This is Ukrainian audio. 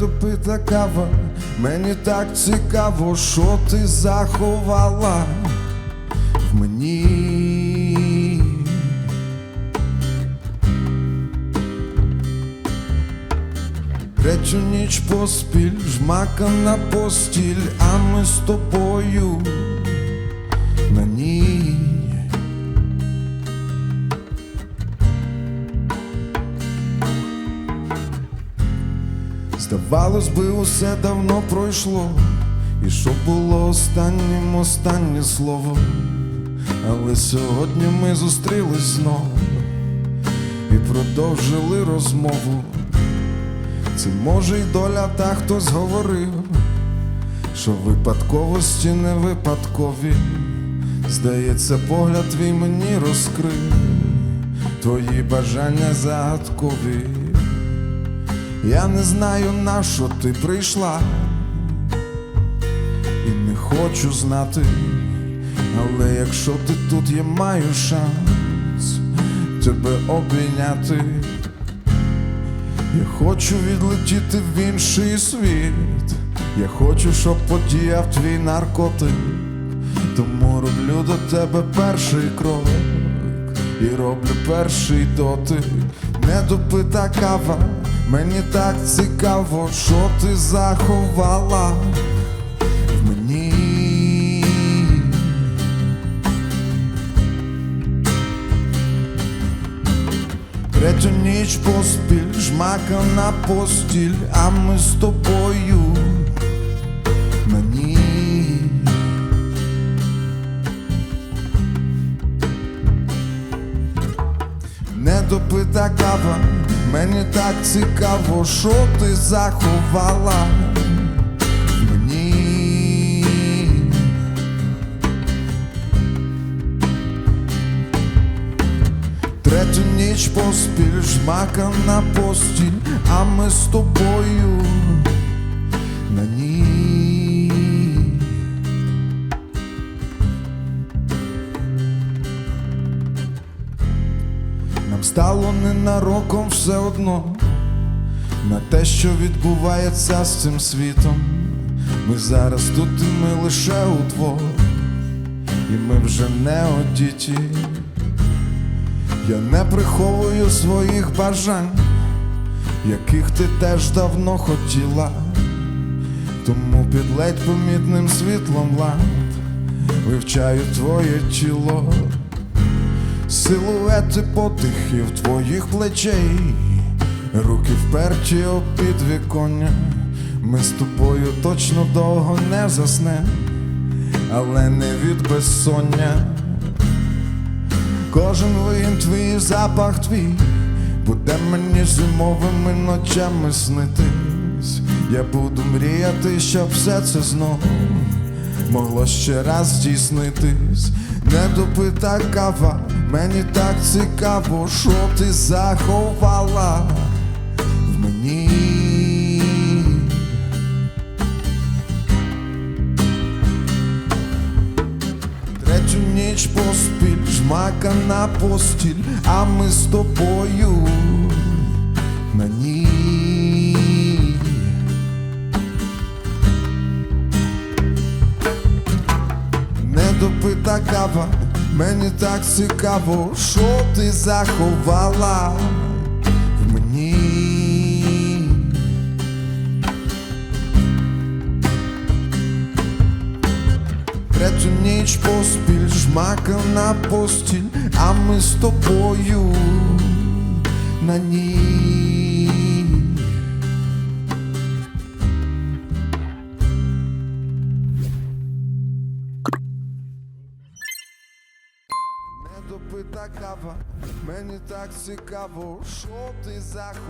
недопита кава, мені так цікаво, що ти заховала в мені. Третю ніч поспіль, жмака на постіль, а ми з тобою на ній. Здавалось би, усе давно пройшло, і що було останнім останнє слово. Але сьогодні ми зустрілись знову і продовжили розмову. Це може й доля, та хтось говорив, що випадковості не випадкові. Здається, погляд твій мені розкрив, твої бажання загадкові. Я не знаю, на що ти прийшла, і не хочу знати, але якщо ти тут є, маю шанс тебе обійняти. Я хочу відлетіти в інший світ. Я хочу, щоб подіяв твій наркотик. Тому роблю до тебе перший крок і роблю перший дотик. Недопита кава, мені так цікаво, що ти заховала в мені. Третю ніч поспіль, жмака на постіль, а ми з тобою Недопита кава, мені так цікаво, що ти заховала мені. Третю ніч поспіль, жмака на постіль, а ми з тобою стало ненароком все одно на те, що відбувається з цим світом. Ми зараз тут і ми лише удвох, і ми вже не одіті. Я не приховую своїх бажань, яких ти теж давно хотіла, тому під ледь помітним світлом лад вивчаю твоє тіло, силуети потихів твоїх плечей, руки вперті об підвіконня. Ми з тобою точно довго не заснем, але не від безсоння. Кожен виїм твій запах твій буде мені зимовими ночами снитись. Я буду мріяти, щоб все це знову могло ще раз здійснитись. Недопита кава, мені так цікаво, що ти заховала в мені. Третю ніч поспіль, жмака на постіль, а ми з тобою на ній. Кава, мені так цікаво, що ти заховала в мені. Третю ніч поспіль, жмака на постіль, а ми з тобою на ній. Недопита мені так цікаво, що ти заховала.